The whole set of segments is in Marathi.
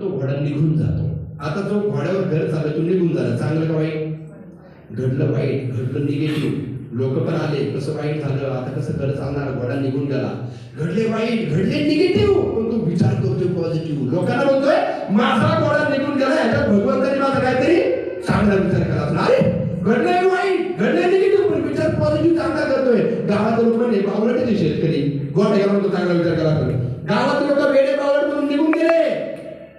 तो घोडा निघून जातो. आता जो घोड्यावर घर चालला तो निघून झाला. चांगलं का वाईट? घडलं वाईट घडलं निगेटिव्ह. लोक पण आले कसं वाईट झालं आता कसं घर चालणार? घोडा निघून गेला. घडले वाईट घडले निगेटिव्ह. पण तो विचार करतोय पॉझिटिव्ह लोकांना म्हणतोय माझा घोडा निघून गेला ह्याच्यात भगवंतानी माझा काहीतरी चांगला विचार करा असणार. अरे घडलंय वाईट घडलंय निगेटिव्ह पण विचार पॉझिटिव्ह चांगला करतोय. गावात लोक म्हणजे बावलट शेतकरी. गोट्या म्हणतो चांगला विचार करा गावात लोक वेळे बावलट म्हणून निघून गेले.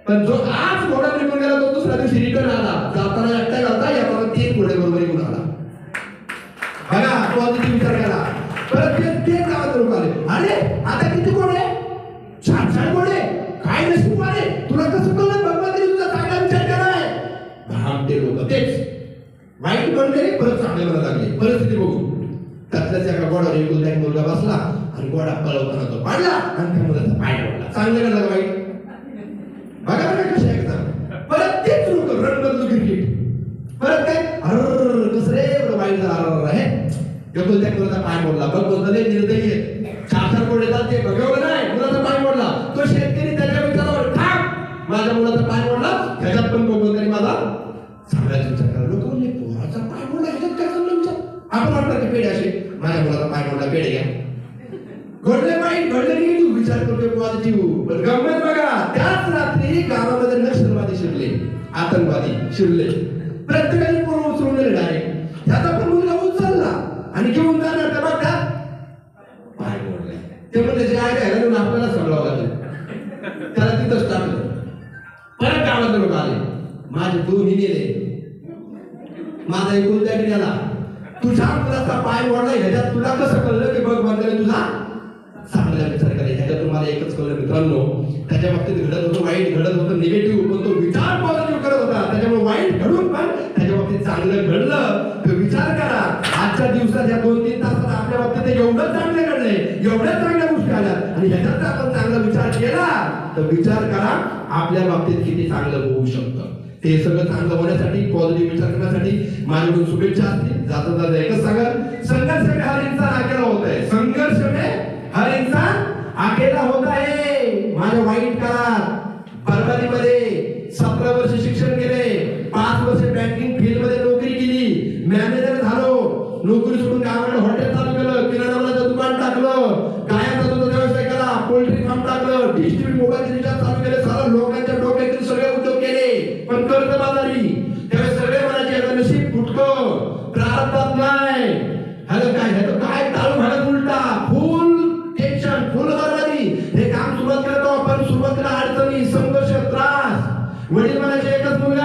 पण जो आज घोडा निघून गेला तो दुसऱ्या दिवशी रिटर्न आला. जाताना एकटा जाता येताना तीन घोडे बरोबर येऊन आला. बघा पॉझिटिव्ह विचार केला. परत ते ते गावात लोक आले अरे आता किती घोडे छान छान घोडे काय नशीब आले तुला कसं कळलं? भगवंतरी तुझा चांगला विचार केलाय कराय भामटे लोक. तेच. वाईट बनले परत चांगले म्हणा लागले. परिस्थिती बघू. त्यातल्याच एका गोडावर एक मुलगा बसला. आणि गोडा पळवताना तो पाडला आणि त्या मुलाचा पाय पडला. चांगलं का वाईट बघा बघा कसे आहे का परत तेच लोक रन बदलू क्रिकेट परत काय अर कसं रे जाणार आहे. योग्य त्या मुलाचा पाय मोडला. बघ बोलतले निर्दयी आहे. चार चार कोडे जाते बघवलं नाही मुलाचा पाय मोडला. तो शेतकरी त्याच्या विचारावर ठाक माझ्या मुलाचा पाय मोडला. त्याच्यात पण कोणतरी माझा चांगलाच विचार करा लोक म्हणजे पोराचा पाय मोडला ह्याच्यात काय चांगला विचार? आपण वाटतं की पेढे असे. माझ्या मुलाचा पाय मोडला पेढे घ्या. घडले वाईट घडले नाही तू विचार करतोय पॉझिटिव्ह पण गमत बघा. त्याच रात्री गावामध्ये नक्षलवादी शिरले. आतंकवादी शिरले. म्हणजे जे आपल्याला सांगावं लागेल त्याला तिथंच टाकलं. परत गावातले लोक आले. माझे दोन्ही गेले माझा एकूण त्या गेला तुझ्या मुलाचा पाय वाढला ह्याच्यात तुला कसं कळलं की बघ बंदरे तुझा चांगला विचार करा. ह्याच्यात तुम्हाला एकच कळलं मित्रांनो. त्याच्या बाबतीत घडत होतं वाईट घडत होतं निगेटिव्ह पण तो विचार पॉझिटिव्ह करत होता. त्याच्यामुळे वाईट घडून पण त्याच्या बाबतीत चांगलं घडलं. तर विचार करा. आजच्या दिवसात या दोन तीन तासात आपल्या बाबतीत एवढं चांगलं घडलंय. एवढ्या चांगल्या आणि ह्याच्यात जर आपण चांगला विचार केला तर विचार करा आपल्या बाबतीत किती चांगलं होऊ शकतं. ते सगळं चांगलं होण्यासाठी पॉझिटिव्ह विचार करण्यासाठी माझ्याकडून शुभेच्छा असतील. जाता जाता एकच सांगा संघर्ष में हर इंसान अकेला होत आहे. संघर्ष में हर इंसान अकेला होत आहे. माझ्या वाईट काळात बरबादीमध्ये सतरा वर्ष शिक्षण केले पाच वर्ष बँकिंग फील्डमध्ये नोकरी केली. मॅनेजर झालो नोकरी सोडून गावाकडे हॉटेल कर्जबाजारी त्यावेळेस सगळे म्हणायचे "याचं नशीब फुटकं. प्रारब्धात नाही. ह्याला काय ह्याचं काय चालू म्हणत उलटा? फुल टेन्शन फुल बरबादी. हे काम सुरुवात करतो आपण सुरुवातीला अडचणी संघर्ष त्रास. वडील म्हणायचे एकच मुलगा